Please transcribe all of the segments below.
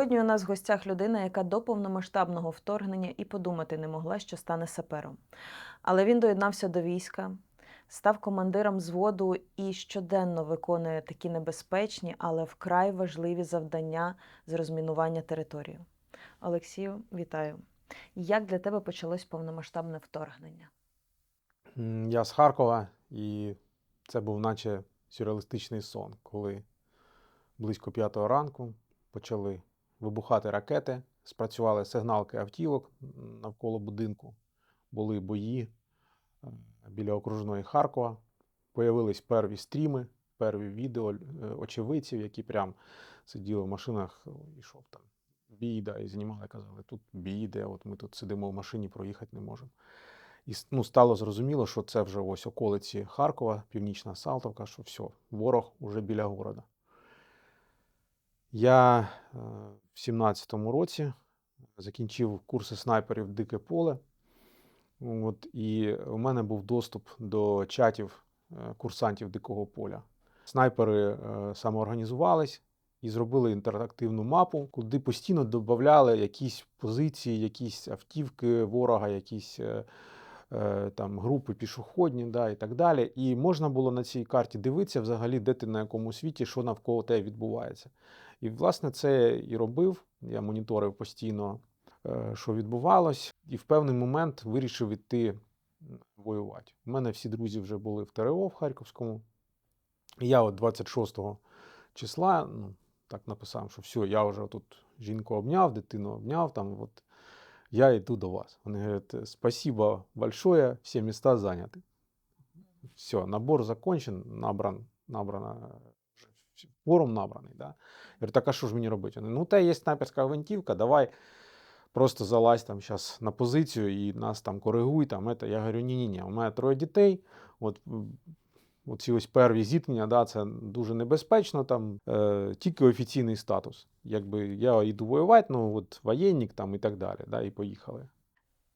Сьогодні у нас в гостях людина, яка до повномасштабного вторгнення і подумати не могла, що стане сапером. Але він доєднався до війська, став командиром взводу і щоденно виконує такі небезпечні, але вкрай важливі завдання з розмінування території. Олексію, вітаю. Як для тебе почалось повномасштабне вторгнення? Я з Харкова, і це був наче сюрреалістичний сон, коли близько п'ятого ранку почали вибухати ракети, спрацювали сигналки автівок навколо будинку, були бої е, біля окружної Харкова. Появились перві стріми, перві відео е, очевидців, які прям сиділи в машинах, ішов там бій, да, і знімали, казали, тут бій йде, от ми тут сидимо в машині, проїхати не можемо. І ну, стало зрозуміло, що це вже ось околиці Харкова, Північна Салтовка, що все, ворог уже біля города. Я е, в 17-му році закінчив курси снайперів Дике поле. От, і у мене був доступ до чатів е, курсантів Дикого поля. Снайпери е, самоорганізувались і зробили інтерактивну мапу, куди постійно додавали якісь позиції, якісь автівки ворога, якісь е, там групи пішохідні, да, і так далі. І можна було на цій карті дивитися взагалі, де ти на якому світі, що навколо тебе відбувається. І, власне, це і робив. Я моніторив постійно, е, що відбувалось, і в певний момент вирішив іти воювати. У мене всі друзі вже були в ТРО в Харківському. І я от 26 числа ну, так написав, що все, я вже тут жінку обняв, дитину обняв, там от я йду до вас. Вони говорять, «Э, спасибо большое, всі міста зайняті. Все, набор закончен, набран, набрано, форум набраний. Да? Я говорю, так а що ж мені робити? Вони, ну, у є снайперська гвинтівка, давай просто залазь там зараз на позицію і нас там коригуй. Там, это. Я говорю, ні-ні-ні, у мене троє дітей. От, оці ось перві зіткнення, да, це дуже небезпечно, там е, тільки офіційний статус. Якби я йду воювати, ну от воєнник там і так далі. Да, і поїхали.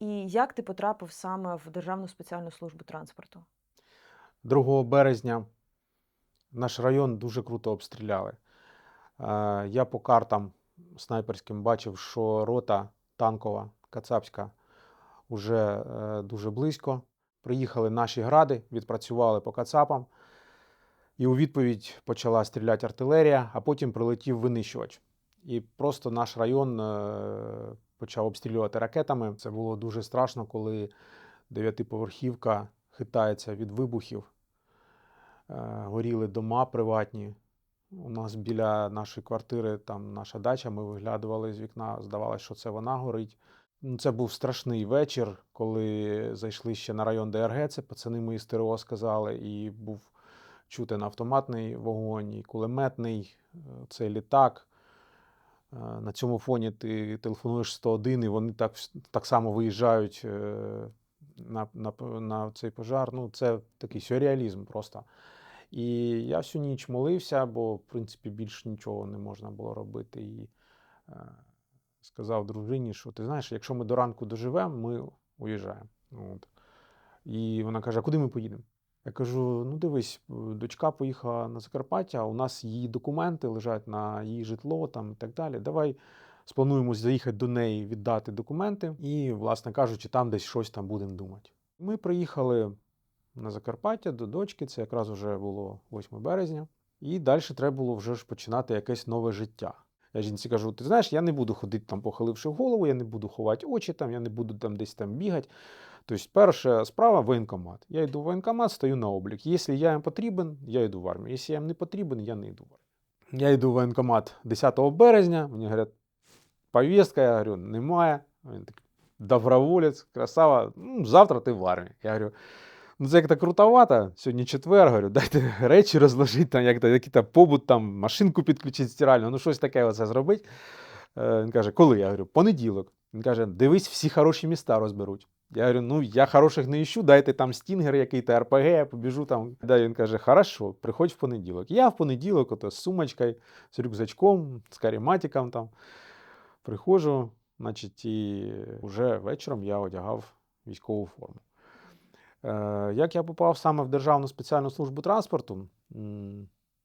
І як ти потрапив саме в Державну спеціальну службу транспорту? 2 березня наш район дуже круто обстріляли. Е, Я по картам снайперським бачив, що рота танкова Кацапська вже е, дуже близько. Приїхали наші гради, відпрацювали по Кацапам. І у відповідь почала стріляти артилерія, а потім прилетів винищувач. І просто наш район е, почав обстрілювати ракетами. Це було дуже страшно, коли дев'ятиповерхівка хитається від вибухів. Е, Горіли дома приватні. У нас біля нашої квартири, там наша дача, ми виглядували з вікна, здавалося, що це вона горить. Це був страшний вечір, коли зайшли ще на район ДРГ, це пацани мої з ТРО сказали, і був чути на автоматний вогонь, і кулеметний, е, цей літак. Е, На цьому фоні ти телефонуєш 101, і вони так, так само виїжджають е, на, на, на цей пожар. Ну, це такий сюрреалізм просто. І я всю ніч молився, бо, в принципі, більш нічого не можна було робити. І сказав дружині, що ти знаєш, якщо ми до ранку доживемо, ми уїжджаємо. От. І вона каже: а куди ми поїдемо? Я кажу: ну дивись, дочка поїхала на Закарпаття, у нас її документи лежать на її житло там і так далі. Давай сплануємо заїхати до неї, віддати документи, і, власне кажучи, там десь щось там будемо думати. Ми приїхали на Закарпаття до дочки, це якраз вже було 8 березня. І далі треба було вже ж починати якесь нове життя. Жінці кажу: ти знаєш, я не буду ходити там, похиливши голову, я не буду ховати очі, там, я не буду там десь там бігати. Тобто, перша справа воєнкомат. Я йду в воєнкомат, стою на облік. Якщо я їм потрібен, я йду в армію. Якщо я їм не потрібен, я не йду в армію. Я йду в воєнкомат 10 березня, мені говорять, повістка, я говорю, немає. Він такий, доброволець, красава, ну, завтра ти в армії. Я говорю, ну це як-то крутовато, сьогодні четвер, говорю, дайте речі розложити, там, як-то, який-то побут, там, машинку підключити стиральну, ну щось таке оце зробити. Е, Він каже, коли? Я говорю, понеділок. Він каже, дивись, всі хороші міста розберуть. Я говорю, ну я хороших не іщу, дайте там стінгер, який-то РПГ, я побіжу там. Да, він каже, хорошо, приходь в понеділок. Я в понеділок ото, з сумочкою, з рюкзачком, з каріматиком там приходжу, значить, і вже вечором я одягав військову форму. Е, як я попав саме в Державну спеціальну службу транспорту,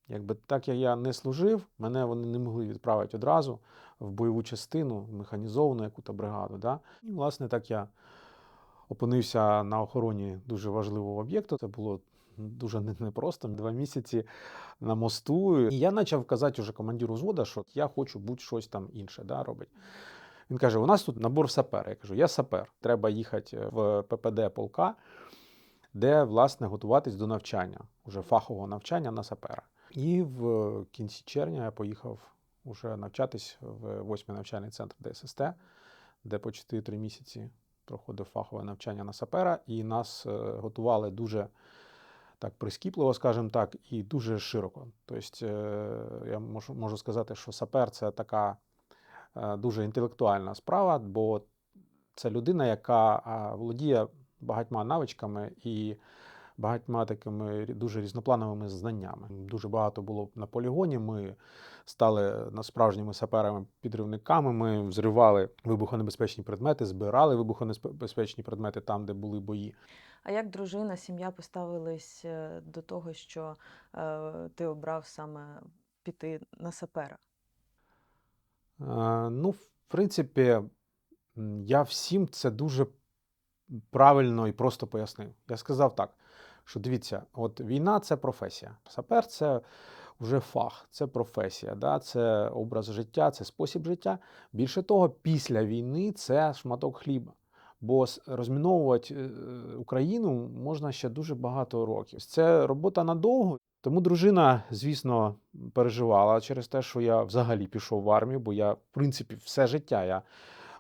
якби так як я не служив, мене вони не могли відправити одразу. в бойову частину, в механізовану яку-то бригаду. Да? І, власне, так я опинився на охороні дуже важливого об'єкту. Це було дуже непросто. Два місяці на мосту. І я почав казати уже командиру взвода, що я хочу будь щось там інше да, робити. Він каже: у нас тут набор сапера. Я кажу, я сапер. Треба їхати в ППД полка, де, власне, готуватись до навчання, уже фахового навчання на сапера. І в кінці червня я поїхав уже навчатись в восьмий навчальний центр ДССТ, де по 4-3 місяці проходив фахове навчання на сапера, і нас е, готували дуже так прискіпливо, скажімо так, і дуже широко. Тобто, е, я можу, можу сказати, що сапер це така е, дуже інтелектуальна справа, бо це людина, яка володіє багатьма навичками і багатьма такими дуже різноплановими знаннями. Дуже багато було на полігоні. Ми стали на справжніми саперами-підривниками. Ми взривали вибухонебезпечні предмети, збирали вибухонебезпечні предмети там, де були бої. А як дружина, сім'я поставились е, до того, що е, ти обрав саме піти на сапера? Е, Ну, в принципі, я всім це дуже правильно і просто пояснив. Я сказав так, що дивіться, от війна це професія. Сапер це вже фах, це професія, да? це образ життя, це спосіб життя. Більше того, після війни це шматок хліба. Бо розміновувати е, Україну можна ще дуже багато років. Це робота надовго. Тому дружина, звісно, переживала через те, що я взагалі пішов в армію, бо я, в принципі, все життя я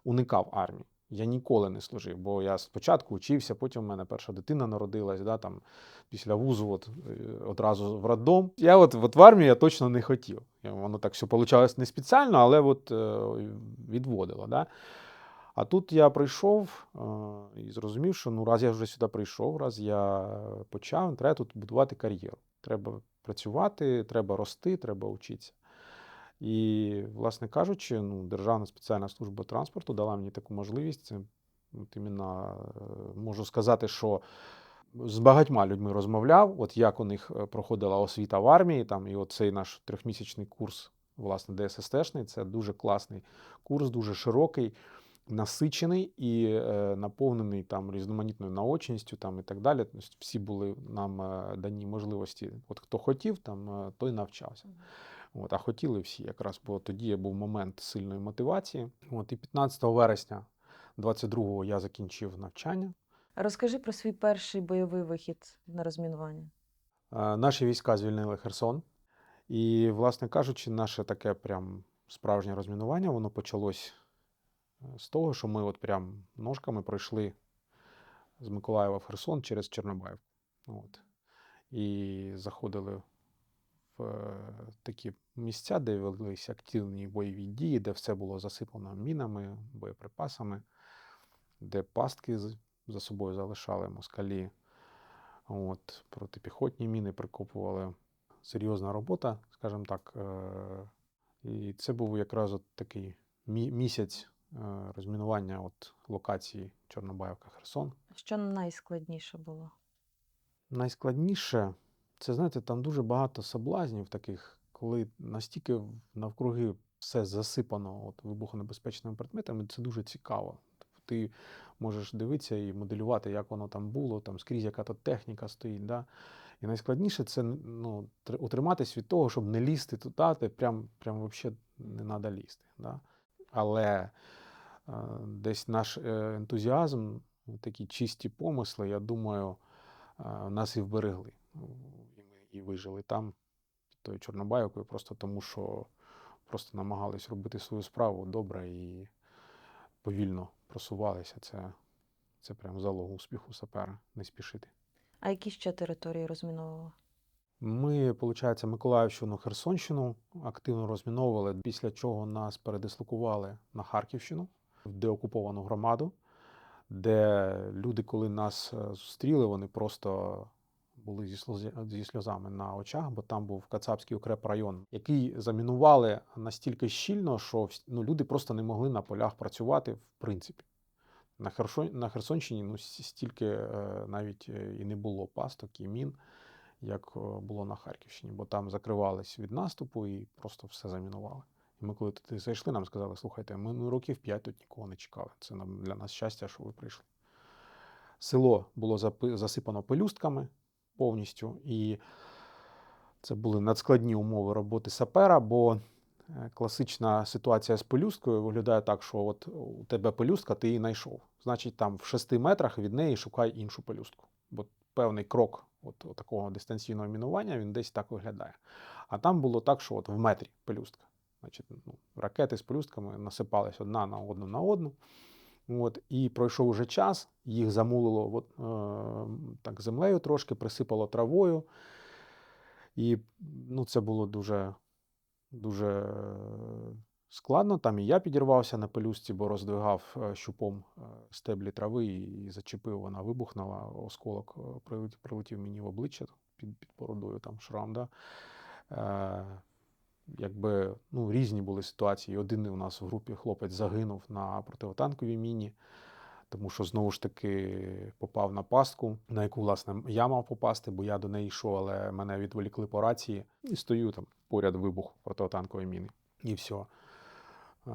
уникав армії. Я ніколи не служив, бо я спочатку учився, потім в мене перша дитина народилась, да, там, після вузу от, е, одразу в роддом. Я от, от в армію я точно не хотів. Воно так все вийшло не спеціально, але от, е, відводило. Да. А тут я прийшов е, і зрозумів, що ну, раз я вже сюди прийшов, раз я почав, треба тут будувати кар'єру. Треба працювати, треба рости, треба вчитися. І, власне кажучи, ну, Державна спеціальна служба транспорту дала мені таку можливість. Це от іменно, е, можу сказати, що з багатьма людьми розмовляв, от як у них е, проходила освіта в армії, там, і от цей наш трьохмісячний курс, власне, ДССТшний, це дуже класний курс, дуже широкий, насичений і е, наповнений там різноманітною наочністю там, і так далі. Тобто всі були нам е, дані можливості. От хто хотів, там, той навчався. От, а хотіли всі якраз, бо тоді був момент сильної мотивації. От, і 15 вересня 22-го я закінчив навчання. Розкажи про свій перший бойовий вихід на розмінування. Е, Наші війська звільнили Херсон. І, власне кажучи, наше таке прям справжнє розмінування, воно почалось е, з того, що ми от прям ножками пройшли з Миколаєва в Херсон через Чорнобаївку. От. І заходили такі місця, де велися активні бойові дії, де все було засипано мінами, боєприпасами, де пастки за собою залишали москалі. От, протипіхотні міни прикопували. Серйозна робота, скажімо так. Е- і це був якраз от такий місяць е- розмінування от локації Чорнобаївка Херсон. Що найскладніше було? Найскладніше, це знаєте, там дуже багато соблазнів таких, коли настільки навкруги все засипано от, вибухонебезпечними предметами, це дуже цікаво. Тобто ти можеш дивитися і моделювати, як воно там було, там скрізь яка то техніка стоїть. Да? І найскладніше це ну, утриматись від того, щоб не лізти туди, прям, прям взагалі не треба лізти. Да? Але е, десь наш е, ентузіазм, такі чисті помисли, я думаю, е, нас і вберегли. І вижили там, під тою Чорнобаївкою, просто тому що просто намагались робити свою справу добре і повільно просувалися. Це, це прям залог успіху сапера, не спішити. А які ще території розміновували? Ми, виходить, Миколаївщину, Херсонщину активно розміновували, після чого нас передислокували на Харківщину, в деокуповану громаду, де люди, коли нас е, зустріли, вони просто були зі, сльози- зі сльозами на очах, бо там був Кацапський укрепрайон, який замінували настільки щільно, що ну, люди просто не могли на полях працювати в принципі. На, Хершон, на Херсонщині ну, стільки е, навіть е, і не було пасток і мін, як е, було на Харківщині, бо там закривались від наступу і просто все замінували. І ми коли туди зайшли, нам сказали, слухайте, ми ну, років 5 тут нікого не чекали. Це нам, для нас щастя, що ви прийшли. Село було засипано пелюстками повністю, і це були надскладні умови роботи сапера, бо е, класична ситуація з пелюсткою виглядає так, що от у тебе пелюстка, ти її знайшов. Значить, там в 6 метрах від неї шукай іншу пелюстку. Бо певний крок от, от такого дистанційного мінування він десь так виглядає. А там було так, що от в метрі пелюстка. Значить, ну, ракети з пелюстками насипались одна на одну на одну. От, і пройшов уже час, їх замулило от, е, так, землею трошки, присипало травою. І ну, це було дуже, дуже складно. Там і я підірвався на пелюстці, бо роздвигав е, щупом е, стеблі трави і, зачепив, вона вибухнула, осколок е, прилетів, мені в обличчя під, під бородою, там шрам. Да? Якби ну, різні були ситуації. Один у нас в групі хлопець загинув на противотанковій міні, тому що знову ж таки попав на пастку, на яку, власне, я мав попасти, бо я до неї йшов, але мене відволікли по рації. І стою там поряд вибух противотанкової міни. І все. Е,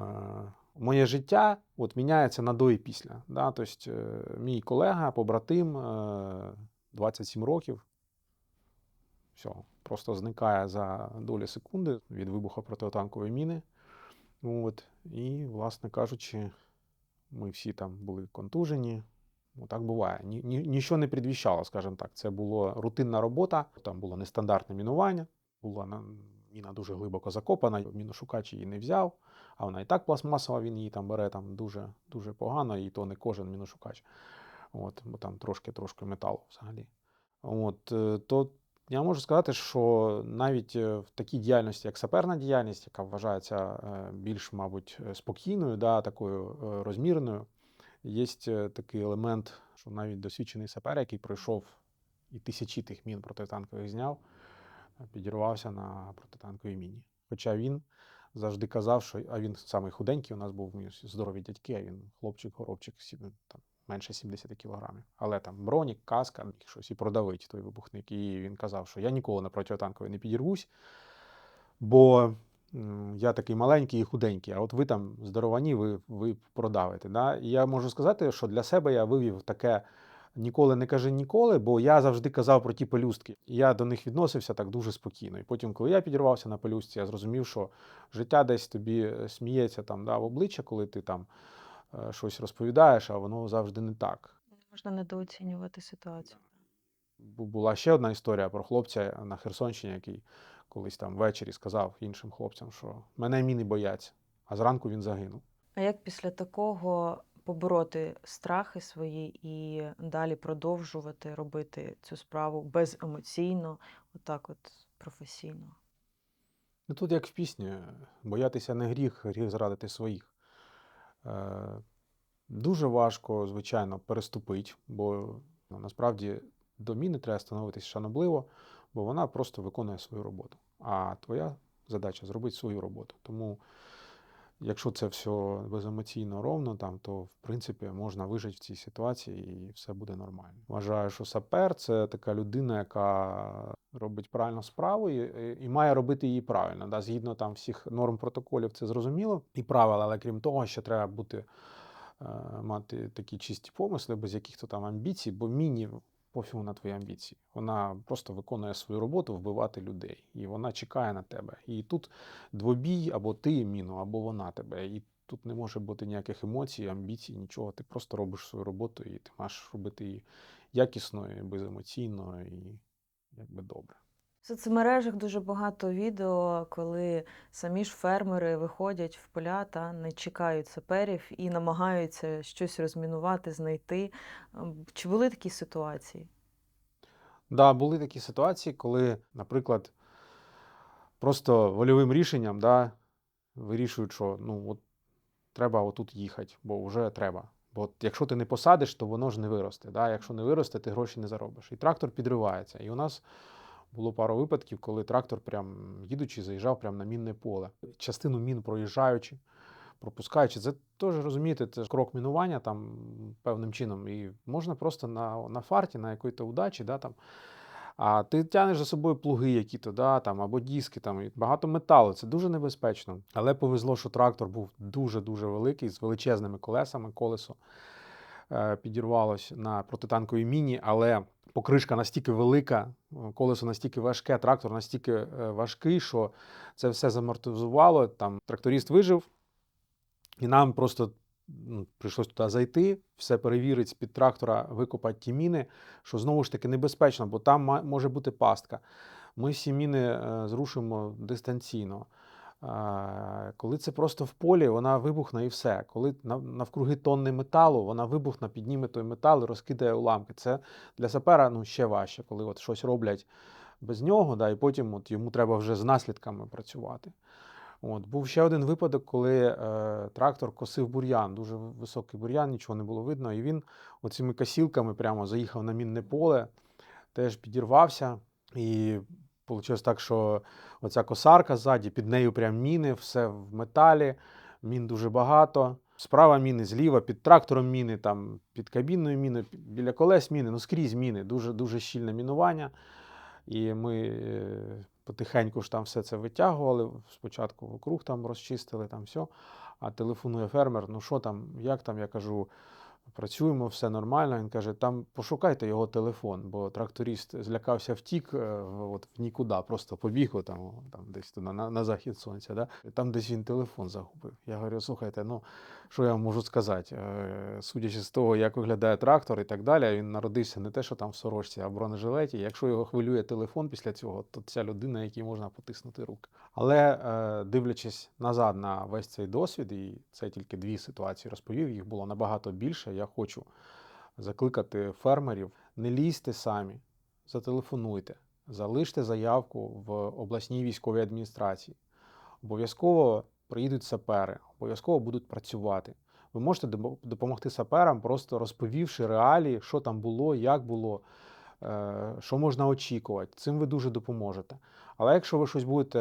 Моє життя от, міняється на до і після. Да? Тобто, е, мій колега, побратим, е, 27 років, все, просто зникає за долі секунди від вибуху протитанкової міни. От, і, власне кажучи, ми всі там були контужені. Ну, так буває. Ні, ні, нічого не предвіщало, скажімо так. Це була рутинна робота, там було нестандартне мінування, була на- міна дуже глибоко закопана, міношукач її не взяв, а вона і так пластмасова, він її там бере там дуже, дуже погано, і то не кожен міношукач. От, бо там трошки-трошки металу взагалі. От, е, то я можу сказати, що навіть е, в такій діяльності, як саперна діяльність, яка вважається е, більш, мабуть, е, спокійною, да, такою розміреною, є такий елемент, що навіть досвідчений сапер, який пройшов і тисячі тих мін протитанкових зняв, підірвався на протитанковій міні. Хоча він завжди казав, що а він самий худенький, у нас був здорові дядьки, а він хлопчик-горобчик, сі- там, менше 70 кілограмів. Але там бронік, каска, щось і продавить той вибухник. І він казав, що я ніколи на протитанковій не підірвусь, бо я такий маленький і худенький, а от ви там здоровані, ви, ви продавите. Да? І я можу сказати, що для себе я вивів таке. Ніколи не кажи ніколи, бо я завжди казав про ті пелюстки. Я до них відносився так дуже спокійно. І потім, коли я підірвався на пелюстці, я зрозумів, що життя десь тобі е, сміється там да, в обличчя, коли ти там щось розповідаєш, а воно завжди не так. Не можна недооцінювати ситуацію. Була ще одна історія про хлопця на Херсонщині, який колись там ввечері сказав іншим хлопцям, що мене міни бояться, а зранку він загинув. А як після такого побороти страхи свої і далі продовжувати робити цю справу беземоційно, отак от професійно? Ну тут як в пісні, боятися не гріх, гріх зрадити своїх. Е, дуже важко, звичайно, переступити, бо ну, насправді до міни треба становитись шанобливо, бо вона просто виконує свою роботу. А твоя задача зробити свою роботу. Тому, якщо це все беземоційно ровно, там, то в принципі можна вижити в цій ситуації і все буде нормально. Вважаю, що сапер це така людина, яка робить правильно справу і, і має робити її правильно. Да? Згідно там всіх норм протоколів, це зрозуміло і правил, але крім того, ще треба бути е, мати такі чисті помисли, без яких-то там амбіцій, бо міні пофігу на твої амбіції. Вона просто виконує свою роботу вбивати людей, і вона чекає на тебе. І тут двобій або ти міну, або вона тебе. І тут не може бути ніяких емоцій, амбіцій, нічого. Ти просто робиш свою роботу, і ти маєш робити її якісно, і беземоційно і якби добре. В соцмережах дуже багато відео, коли самі ж фермери виходять в поля та не чекають саперів і намагаються щось розмінувати, знайти. Ем, Чи були такі ситуації? Да, були такі ситуації, коли, наприклад, просто вольовим рішенням да, вирішують, що ну, от, треба отут їхати, бо вже треба. Бо якщо ти не посадиш, то воно ж не виросте. Да? Якщо не виросте, ти гроші не заробиш. І трактор підривається. І у нас було пару випадків, коли трактор, прям їдучи, заїжджав прямо на мінне поле. Частину мін проїжджаючи, пропускаючи. Це теж розумієте, це крок мінування там певним чином. І можна просто на, на фарті, на якої-то удачі, да, там, А ти тягнеш за собою плуги які-то, да, там, або диски, там, і багато металу. Це дуже небезпечно. Але повезло, що трактор був дуже-дуже великий, з величезними колесами. Колесо підірвалось на протитанковій міні, але покришка настільки велика, е, колесо настільки важке, трактор настільки е, важкий, що це все замортизувало. Там тракторист вижив, і нам просто ну, прийшлось туди зайти, все перевірити з-під трактора, викопати ті міни, що знову ж таки небезпечно, бо там може бути пастка. Ми всі міни е, зрушимо дистанційно. Коли це просто в полі, вона вибухне і все. Коли навкруги тонни металу, вона вибухне, підніме той метал і розкидає уламки. Це для сапера ну, ще важче, коли от щось роблять без нього, да, і потім от йому треба вже з наслідками працювати. От, був ще один випадок, коли е, трактор косив бур'ян, дуже високий бур'ян, нічого не було видно, і він оцими косілками прямо заїхав на мінне поле, теж підірвався. І вийшло так, що оця косарка ззаді, під нею прям міни, все в металі, мін дуже багато. Справа міни, зліва, під трактором міни, там, під кабінною пі- біля колес міни, ну скрізь міни, дуже, дуже щільне мінування. І ми е, потихеньку ж там все це витягували. Спочатку вокруг там розчистили, там все. А телефонує фермер: ну що там, як там? Я кажу, працюємо, все нормально. Він каже, там пошукайте його телефон, бо тракторист злякався втік е, от, в нікуди, просто побіг там, там десь туди, на, на захід сонця. Да? Там десь він телефон загубив. Я говорю, слухайте, ну що я можу сказати? Е, Судячи з того, як виглядає трактор і так далі, він народився не те, що там в сорочці, а в бронежилеті. Якщо його хвилює телефон після цього, то ця людина, якій можна потиснути руки. Але е, дивлячись назад на весь цей досвід, і це тільки дві ситуації розповів, їх було набагато більше. Я хочу закликати фермерів: не лізьте самі, зателефонуйте, залиште заявку в обласній військовій адміністрації. Обов'язково приїдуть сапери, обов'язково будуть працювати. Ви можете допомогти саперам, просто розповівши реалії, що там було, як було, е, що можна очікувати. Цим ви дуже допоможете. Але якщо ви щось будете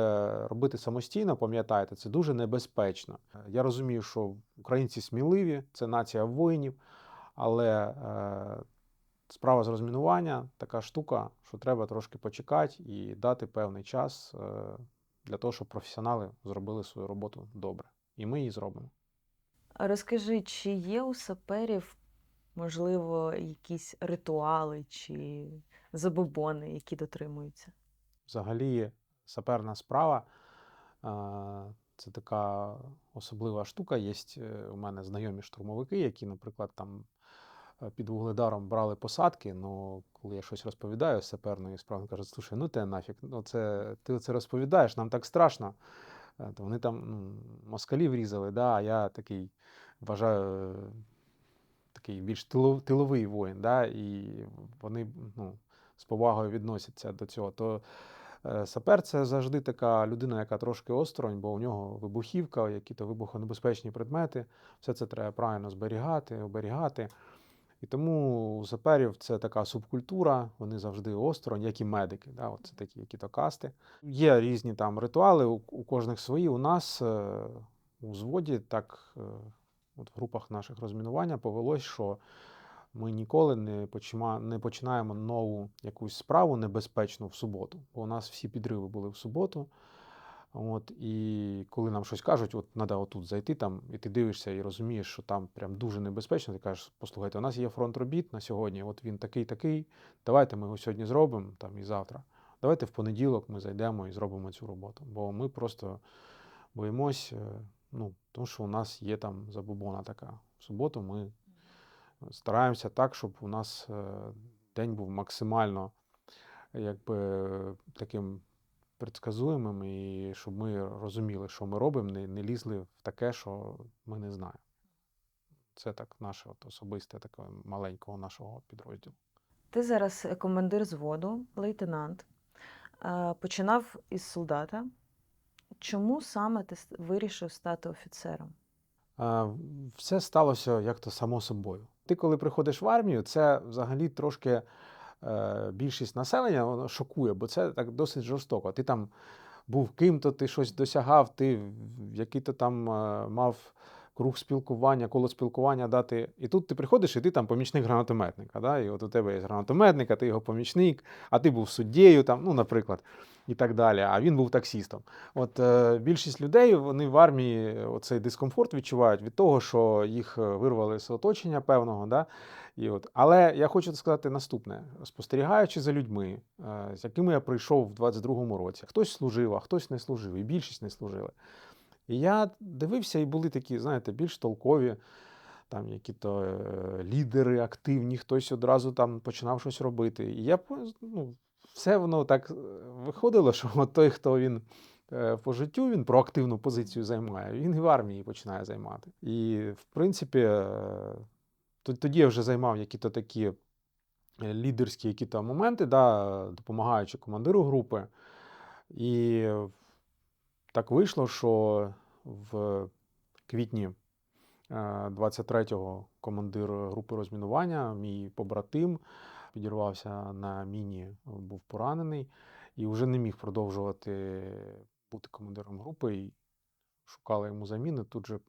робити самостійно, пам'ятайте, це дуже небезпечно. Я розумію, що українці сміливі, це нація воїнів, але е, справа з розмінування така штука, що треба трошки почекати і дати певний час е, для того, щоб професіонали зробили свою роботу добре. І ми її зробимо. Розкажи, чи є у саперів, можливо, якісь ритуали чи забобони, які дотримуються? Взагалі, саперна справа це така особлива штука. Є у мене знайомі штурмовики, які, наприклад, там е, під вугледаром брали посадки. Ну, коли я щось розповідаю з саперної справи, вони кажуть, слушай, ну те нафіг, ну це ти це розповідаєш, нам так страшно. Е, То вони там ну, москалів різали, да, а я такий вважаю е, такий більш тилов- тиловий воїн, да, і вони ну, з повагою відносяться до цього. То е, сапер це завжди така людина, яка трошки осторонь, бо у нього вибухівка, які-то вибухонебезпечні предмети. Все це треба правильно зберігати, оберігати. І тому саперів це така субкультура, вони завжди осторонь, як і медики. Да? От це такі які-то касти. Є різні там ритуали, у, у кожних свої. У нас е, у взводі так, е, от в групах наших розмінування повелось, що ми ніколи не, почима, не починаємо нову якусь справу небезпечну в суботу, бо у нас всі підриви були в суботу. От, і коли нам щось кажуть, от треба отут зайти там, і ти дивишся і розумієш, що там прям дуже небезпечно, ти кажеш, послухайте, у нас є фронт робіт на сьогодні, от він такий, такий. Давайте ми його сьогодні зробимо там і завтра. Давайте в понеділок ми зайдемо і зробимо цю роботу. Бо ми просто боїмось, е, ну, тому що у нас є там забобона така. В суботу ми стараємося так, щоб у нас е, день був максимально якби таким предсказуємим, і щоб ми розуміли, що ми робимо, не, не лізли в таке, що ми не знаємо. Це так наше от особисте таке маленького нашого підрозділу. Ти зараз е, командир зводу, лейтенант. Е, Починав із солдата. Чому саме ти вирішив стати офіцером? Е, Все сталося як-то само собою. Ти, коли приходиш в армію, це взагалі трошки більшість населення воно шокує, бо це так досить жорстоко. Ти там був ким-то, ти щось досягав, ти який-то там е, мав круг спілкування, коло спілкування дати. І тут ти приходиш, і ти там помічник гранатометника. Да? І от у тебе є гранатометник, а ти його помічник, а ти був суддєю, там, ну, наприклад, і так далі. А він був таксістом. От е, більшість людей вони в армії оцей дискомфорт відчувають від того, що їх е, вирвали з оточення певного. Да? І от. Але я хочу сказати наступне: спостерігаючи за людьми, е, з якими я прийшов в 22-му році, хтось служив, а хтось не служив, і більшість не служили. І я дивився, і були такі, знаєте, більш толкові, там які-то е, лідери активні, хтось одразу там починав щось робити. І я ну, все воно так е, виходило, що от той, хто він по життю, він проактивну позицію займає, він і в армії починає займати. І, в принципі, тоді я вже займав які-то такі е, лідерські які-то моменти, да, допомагаючи командиру групи. І е, так вийшло, що в квітні е, 23-го командир групи розмінування, мій побратим, підірвався на міні, був поранений і вже не міг продовжувати бути командиром групи. І шукали йому заміни. Тут же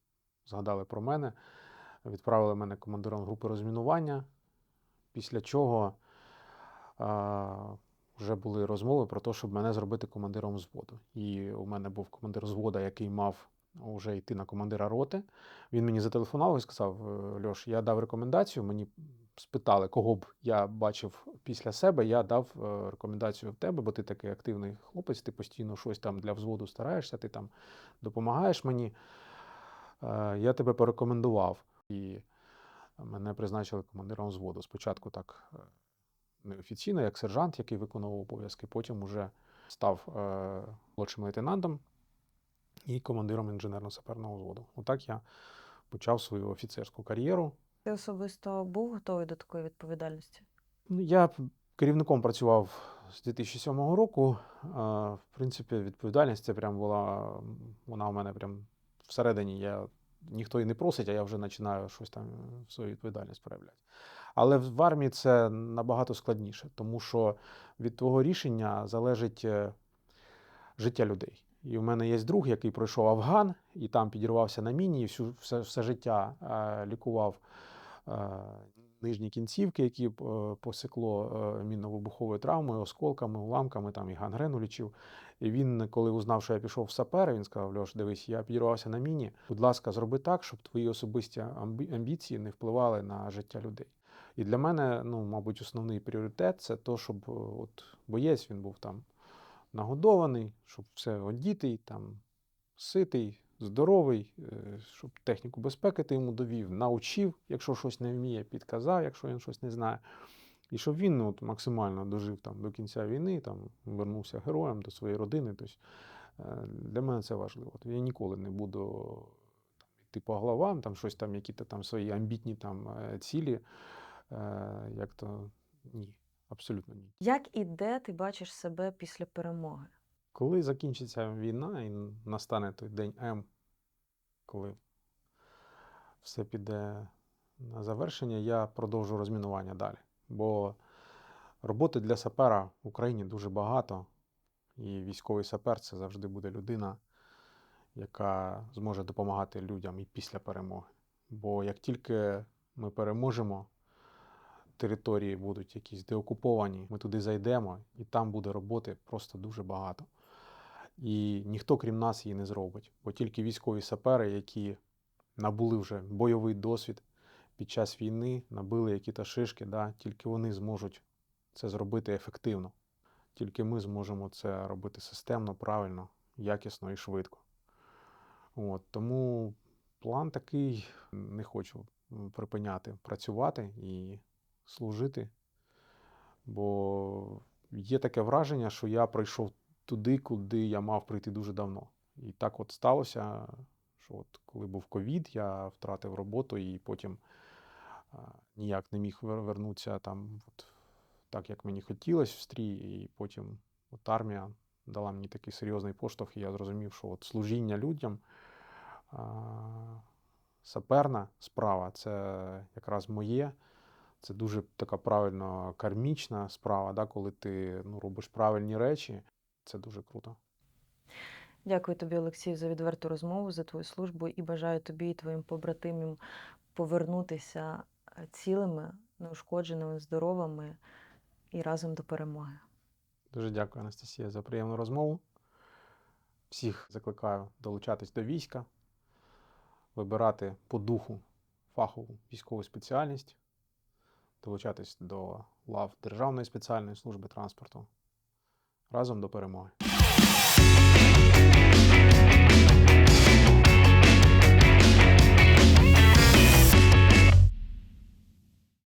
згадали про мене, відправили мене командиром групи розмінування. Після чого а, вже були розмови про те, щоб мене зробити командиром взводу. І у мене був командир взвода, який мав вже йти на командира роти. Він мені зателефонував і сказав: «Е, Льош, я дав рекомендацію. Мені спитали, кого б я бачив після себе. Я дав е, рекомендацію в тебе, бо ти такий активний хлопець, ти постійно щось там для взводу стараєшся, ти там допомагаєш мені. Е, Я тебе порекомендував. І мене призначили командиром взводу. Спочатку так е, неофіційно, як сержант, який виконував обов'язки, потім уже став е, молодшим лейтенантом і командиром інженерно-саперного взводу. Отак я почав свою офіцерську кар'єру. Ти особисто був готовий до такої відповідальності? Ну, я керівником працював з 2007 року. Е, В принципі, відповідальність це прям була, вона у мене прям всередині. Я, ніхто і не просить, а я вже починаю щось там в свою відповідальність проявляти. Але в в армії це набагато складніше, тому що від твого рішення залежить е, життя людей. І в мене є друг, який пройшов Афган, і там підірвався на міні, і всю, все, все життя е, лікував е, нижні кінцівки, які е, посекло е, мінно-вибуховою травмою, осколками, уламками, там і гангрену лічив. І він, коли узнав, що я пішов в сапери, він сказав: Льош, дивись, я підірвався на міні. Будь ласка, зроби так, щоб твої особисті амбіції не впливали на життя людей. І для мене, ну, мабуть, основний пріоритет це то, щоб е, от боєць він був там нагодований, щоб все одітий, там, ситий, здоровий, е, щоб техніку безпеки ти йому довів, навчив, якщо щось не вміє, підказав, якщо він щось не знає. І щоб він ну, от, максимально дожив там, до кінця війни, там, вернувся героєм до своєї родини. Тобто, е, для мене це важливо. Я ніколи не буду там, йти по головам, там, щось там, які-то там свої амбітні там, е, цілі. Як то ні, абсолютно ні. Як і де ти бачиш себе після перемоги? Коли закінчиться війна і настане той день М, коли все піде на завершення, я продовжу розмінування далі. Бо роботи для сапера в Україні дуже багато, і військовий сапер це завжди буде людина, яка зможе допомагати людям і після перемоги. Бо як тільки ми переможемо, території будуть якісь деокуповані, ми туди зайдемо, і там буде роботи просто дуже багато. І ніхто, крім нас, її не зробить. Бо тільки військові сапери, які набули вже бойовий досвід під час війни, набили якісь шишки, да, тільки вони зможуть це зробити ефективно. Тільки ми зможемо це робити системно, правильно, якісно і швидко. От, тому план такий, не хочу припиняти працювати і служити. Бо є таке враження, що я прийшов туди, куди я мав прийти дуже давно. І так от сталося, що от коли був ковід, я втратив роботу і потім а, ніяк не міг вернутися там, от, так, як мені хотілося в стрій, і потім от армія дала мені такий серйозний поштовх, і я зрозумів, що от служіння людям, а, саперна справа це якраз моє. Це дуже така правильно кармічна справа, да, коли ти ну, робиш правильні речі. Це дуже круто. Дякую тобі, Олексію, за відверту розмову, за твою службу і бажаю тобі і твоїм побратимам повернутися е, цілими, неушкодженими, здоровими і разом до перемоги. Дуже дякую, Анастасія, за приємну розмову. Всіх закликаю долучатись до війська, вибирати по духу фахову військову спеціальність, долучатись до лав Державної спеціальної служби транспорту. Разом до перемоги.